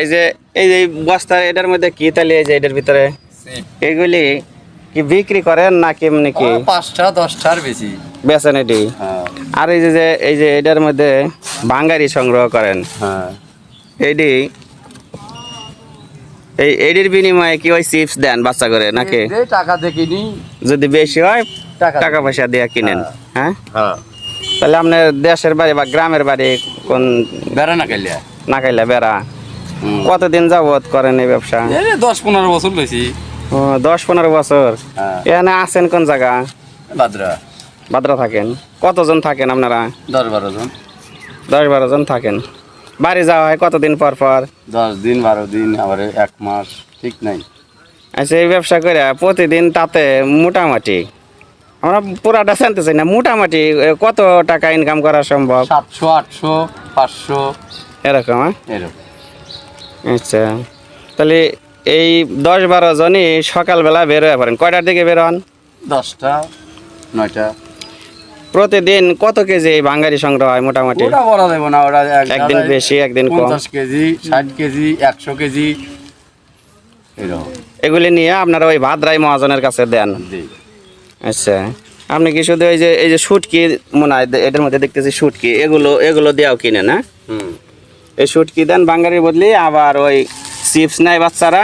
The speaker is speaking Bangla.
এই যে এই যে বস্তা এটার মধ্যে কি তাহলে এই যে এটার ভিতরে? এগুলি কি বিক্রি করেন না কেমনি কি? পাঁচটা দশটার বেশি। বেচেন এটি? হ্যাঁ। আর এই যে এই যে এটার মধ্যে ভাঙ্গারি সংগ্রহ করেন। হ্যাঁ। এইটি এই এডির বিনিময়ে কি ওই চিপস দেন বাচ্চা করে নাকি টাকা দেখিনি যদি বেশি হয় টাকা টাকা পয়সা দিয়ে কিনেন। হ্যাঁ? হ্যাঁ। তাহলে আপনার দেশের বাড়ি বা গ্রামের বাড়ি কোন বেড়া না খাইলে? না খাইলে বেড়া। কতদিন যাবত করেন এই ব্যবসা? দশ পনেরো বছর বেশি। ও, দশ পনেরো বছর। হ্যাঁ। এখানে আছেন কোন জায়গা? বাদরা। বাদ্রা থাকেন। কতজন থাকেন আপনারা? দশ বারো জন। দশ বারো জন থাকেন। বাড়ি যাওয়া হয় কতদিন পর পর? দশ দিন বারো দিন আবার এক মাস ঠিক নাই। আচ্ছা এই ব্যবসা করে প্রতিদিন তাতে মোটামুটি আমরা পুরাটা জানতে চাই না মোটামুটি কত টাকা ইনকাম করা সম্ভব? সাতশো আটশো পাঁচশো এরকম হ্যাঁ? এরকম। আচ্ছা। তাহলে এই দশ বারো জনই সকালবেলা বের হয়ে পড়েন। কয়টার দিকে বের হন? দশটা নয়টা। প্রতিদিন কত কেজি এই বাঙালি সংগ্রহ হয় মোটামুটি? ওটা দেবো না ওটা একদিন বেশি, একদিন কম। কেজি ষাট কেজি একশো কেজি এগুলি নিয়ে আপনারা ওই ভাদ্রাই মহাজনের কাছে দেন। আচ্ছা। আপনি কি শুধু এই যে এই যে শুটকি মনে হয় এটার মধ্যে দেখতেছি শুটকি। এগুলো এগুলো দেওয়াও কিনে না? হুম। এই শুটকি দেন বাঙ্গারির বদলি আবার ওই চিপস নেয় বাচ্চারা।